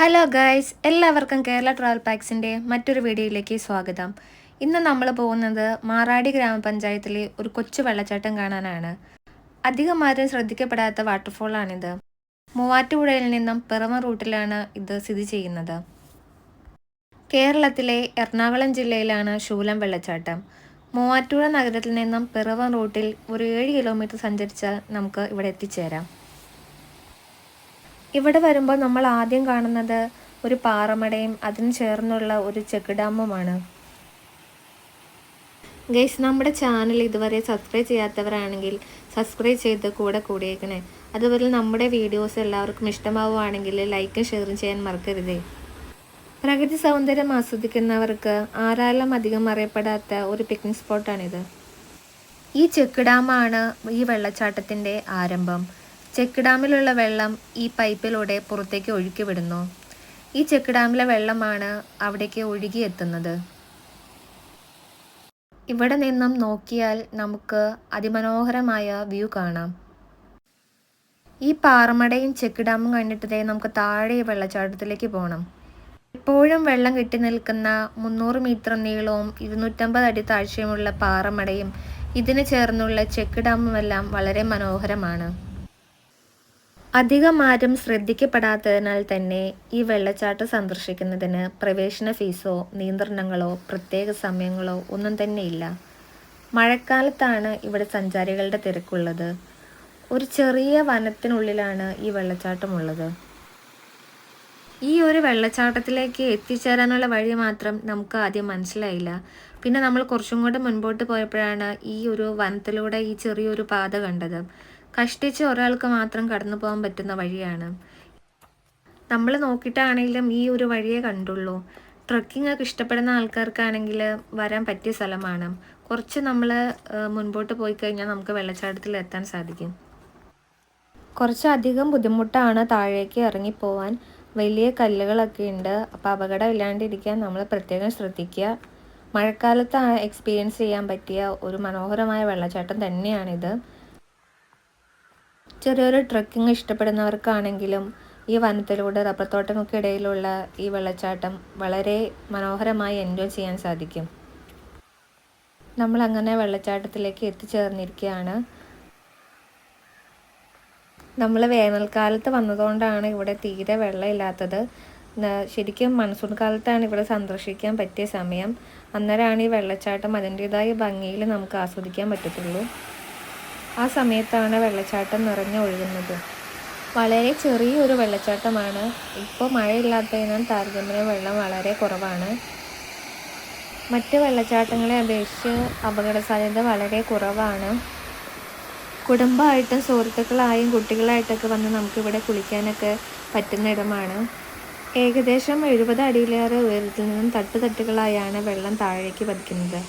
Hello guys എല്ലാവർക്കും Kerala travel പാക്സിന്റെ മറ്റൊരു വീഡിയോയിലേക്ക് സ്വാഗതം. ഇന്ന് നമ്മൾ പോകുന്നത് മാറാടി ഗ്രാമപഞ്ചായത്തിലെ ഒരു കൊച്ചു വെള്ളച്ചാട്ടം കാണാനാണ്. അധികം ആരും ശ്രദ്ധിക്കപ്പെടാത്ത വാട്ടർഫോളാണിത് മൂവാറ്റുപുഴയിൽ നിന്നും പിറമ റൂട്ടിലാണ് ഇത് സ്ഥിതി ചെയ്യുന്നത്. കേരളത്തിലെ എറണാകുളം ജില്ലയിലാണ് ശൂലം വെള്ളച്ചാട്ടം. മൂവാറ്റുപുഴ നഗരത്തിൽ നിന്നും പിറവം റൂട്ടിൽ ഒരു ഏഴ് കിലോമീറ്റർ സഞ്ചരിച്ചാൽ നമുക്ക് ഇവിടെ എത്തിച്ചേരാം. ഇവിടെ വരുമ്പോൾ നമ്മൾ ആദ്യം കാണുന്നത് ഒരു പാറമടയും അതിന് ചേർന്നുള്ള ഒരു ചെക്ക് ഡാമുമാണ് ഗൈസ് നമ്മുടെ ചാനൽ ഇതുവരെ സബ്സ്ക്രൈബ് ചെയ്യാത്തവരാണെങ്കിൽ സബ്സ്ക്രൈബ് ചെയ്ത് കൂടെ കൂടിയേക്കണേ. അതുപോലെ നമ്മുടെ വീഡിയോസ് എല്ലാവർക്കും ഇഷ്ടമാവുകയാണെങ്കിൽ ലൈക്കും ഷെയറും ചെയ്യാൻ മറക്കരുതേ. പ്രകൃതി സൗന്ദര്യം ആസ്വദിക്കുന്നവർക്ക് ആരാലും അധികം അറിയപ്പെടാത്ത ഒരു പിക്നിക് സ്പോട്ടാണിത് ഈ ചെക്ക് ഡാമാണ് ഈ വെള്ളച്ചാട്ടത്തിന്റെ ആരംഭം. ചെക്ക് ഡാമിലുള്ള വെള്ളം ഈ പൈപ്പിലൂടെ പുറത്തേക്ക് ഒഴുക്കി വിടുന്നു ഈ ചെക്ക് ഡാമിലെ വെള്ളമാണ് അവിടേക്ക് ഒഴുകിയെത്തുന്നത്. ഇവിടെ നിന്നും നോക്കിയാൽ നമുക്ക് അതിമനോഹരമായ വ്യൂ കാണാം. ഈ പാറമടയും ചെക്ക് ഡാമും കണ്ടിട്ടതേ നമുക്ക് താഴെ വെള്ളച്ചാട്ടത്തിലേക്ക് പോകണം എപ്പോഴും വെള്ളം കെട്ടി നിൽക്കുന്ന മുന്നൂറ് മീറ്റർ നീളവും ഇരുന്നൂറ്റമ്പത് അടി താഴ്ചയുമുള്ള പാറമടയും ഇതിന് ചേർന്നുള്ള ചെക്ക് ഡാമുമെല്ലാം വളരെ മനോഹരമാണ്. അധികം ആരും ശ്രദ്ധിക്കപ്പെടാത്തതിനാൽ തന്നെ ഈ വെള്ളച്ചാട്ടം സന്ദർശിക്കുന്നതിന് പ്രവേശന ഫീസോ നിയന്ത്രണങ്ങളോ പ്രത്യേക സമയങ്ങളോ ഒന്നും തന്നെ ഇല്ല. മഴക്കാലത്താണ് ഇവിടെ സഞ്ചാരികളുടെ തിരക്കുള്ളത്. ഒരു ചെറിയ വനത്തിനുള്ളിലാണ് ഈ വെള്ളച്ചാട്ടമുള്ളത് ഈ ഒരു വെള്ളച്ചാട്ടത്തിലേക്ക് എത്തിച്ചേരാനുള്ള വഴി മാത്രം നമുക്ക് ആദ്യം മനസ്സിലായില്ല. പിന്നെ നമ്മൾ കുറച്ചും കൂടെ മുൻപോട്ട് പോയപ്പോഴാണ് ഈ ഒരു വനത്തിലൂടെ ഈ ചെറിയൊരു പാത കണ്ടത്. കഷ്ടിച്ച് ഒരാൾക്ക് മാത്രം കടന്നു പോകാൻ പറ്റുന്ന വഴിയാണ്. നമ്മൾ നോക്കിയിട്ടാണെങ്കിലും ഈ ഒരു വഴിയേ കണ്ടുള്ളൂ. ട്രക്കിംഗ് ഒക്കെ ഇഷ്ടപ്പെടുന്ന ആൾക്കാർക്കാണെങ്കിൽ വരാൻ പറ്റിയ സ്ഥലമാണ്. കുറച്ച് നമ്മൾ മുൻപോട്ട് പോയി കഴിഞ്ഞാൽ നമുക്ക് വെള്ളച്ചാട്ടത്തിൽ എത്താൻ സാധിക്കും. കുറച്ചധികം ബുദ്ധിമുട്ടാണ് താഴേക്ക് ഇറങ്ങിപ്പോവാൻ വലിയ കല്ലുകളൊക്കെ ഉണ്ട്. അപ്പോൾ അപകടം ഇല്ലാണ്ടിരിക്കാൻ നമ്മൾ പ്രത്യേകം ശ്രദ്ധിക്കുക. മഴക്കാലത്ത് എക്സ്പീരിയൻസ് ചെയ്യാൻ പറ്റിയ ഒരു മനോഹരമായ വെള്ളച്ചാട്ടം തന്നെയാണിത്. ചെറിയൊരു ട്രക്കിംഗ് ഇഷ്ടപ്പെടുന്നവർക്കാണെങ്കിലും ഈ വനത്തിലൂടെ റബ്ബർ തോട്ടങ്ങൾക്ക് ഈ വെള്ളച്ചാട്ടം വളരെ മനോഹരമായി എൻജോയ് ചെയ്യാൻ സാധിക്കും. നമ്മൾ അങ്ങനെ വെള്ളച്ചാട്ടത്തിലേക്ക് എത്തിച്ചേർന്നിരിക്കുകയാണ്. നമ്മൾ വേനൽക്കാലത്ത് വന്നതുകൊണ്ടാണ് ഇവിടെ തീരെ വെള്ളമില്ലാത്തത്. ശരിക്കും മൺസൂൺ കാലത്താണ് ഇവിടെ സന്ദർശിക്കാൻ പറ്റിയ സമയം. അന്നേരമാണ് ഈ വെള്ളച്ചാട്ടം അതിന്റെതായ ഭംഗിയിൽ നമുക്ക് ആസ്വദിക്കാൻ പറ്റത്തുള്ളൂ. ആ സമയത്താണ് വെള്ളച്ചാട്ടം നിറഞ്ഞു ഒഴുകുന്നത്. വളരെ ചെറിയൊരു വെള്ളച്ചാട്ടമാണ്. ഇപ്പോൾ മഴയില്ലാത്തതിനാൽ താരതമ്യം വെള്ളം വളരെ കുറവാണ്. മറ്റ് വെള്ളച്ചാട്ടങ്ങളെ അപേക്ഷിച്ച് അപകട സാധ്യത വളരെ കുറവാണ്. കുടുംബമായിട്ടും സുഹൃത്തുക്കളായും കുട്ടികളായിട്ടൊക്കെ വന്ന് നമുക്കിവിടെ കുളിക്കാനൊക്കെ പറ്റുന്ന ഇടമാണ്. ഏകദേശം എഴുപത് അടിയിലേറെ ഉയരത്തിൽ നിന്നും തട്ടുതട്ടുകളായാണ് വെള്ളം താഴേക്ക് പതിക്കുന്നത്.